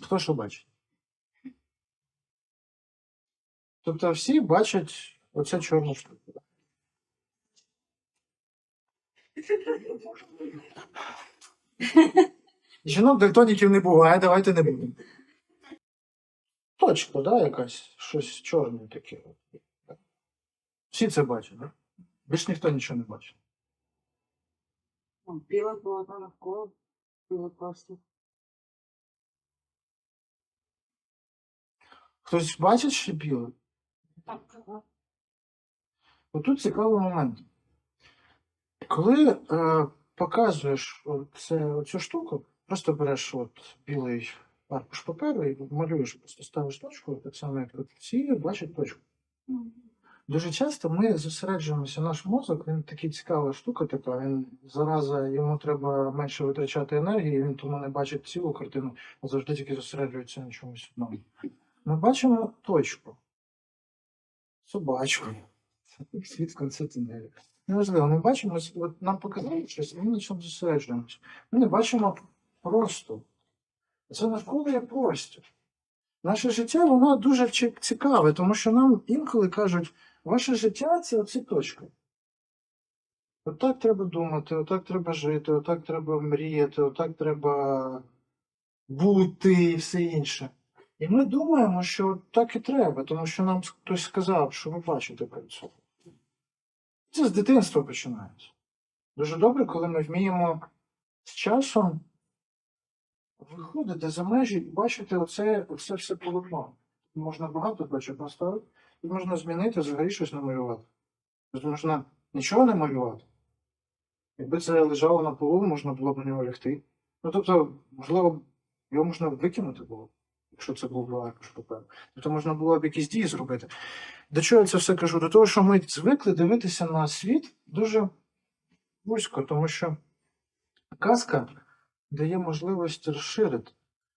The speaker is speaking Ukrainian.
Хто що бачить? Тобто всі бачать оцю чорну штуку. Жінок дальтоніків не буває, давайте не будемо. Точка, да, якась, щось чорне таке. Всі це бачать, да? Більш ніхто нічого не бачить. Біле полотно навколо, біле просто. Хтось бачить біле? Так. Отут цікавий момент. Коли е, показуєш оце, оцю штуку, просто береш от білий аркуш паперу і малюєш, просто ставиш точку, так само, як тут всі бачать точку. Дуже часто ми зосереджуємося, наш мозок, він такий цікава штука така, він зараза, йому треба менше витрачати енергії, він тому не бачить цілу картину, а завжди тільки зосереджується на чомусь одному. Ми бачимо точку, собачку, світ в конце тунелю. Неважливо, ми бачимо, от нам показали щось, і ми на чому зосереджуємося. Ми не бачимо просто. Це навколо є простір. Наше життя, воно дуже цікаве, тому що нам інколи кажуть, ваше життя це оці точки. Отак треба думати, отак треба жити, отак треба мріяти, отак треба бути і все інше. І ми думаємо, що так і треба, тому що нам хтось сказав, що ви бачите перед собою. Це з дитинства починається. Дуже добре, коли ми вміємо з часом виходити за межі і бачити оце, оце все полотно. Можна багато точок поставити, і можна змінити, взагалі щось намалювати. Тобто можна нічого не малювати. Якби це лежало на полу, можна було б на нього лягти. Ну тобто, можливо, його можна викинути було, якщо це був аркуш паперу. Тобто можна було б якісь дії зробити. До чого я це все кажу? До того, що ми звикли дивитися на світ дуже вузько, тому що казка дає можливість розширити.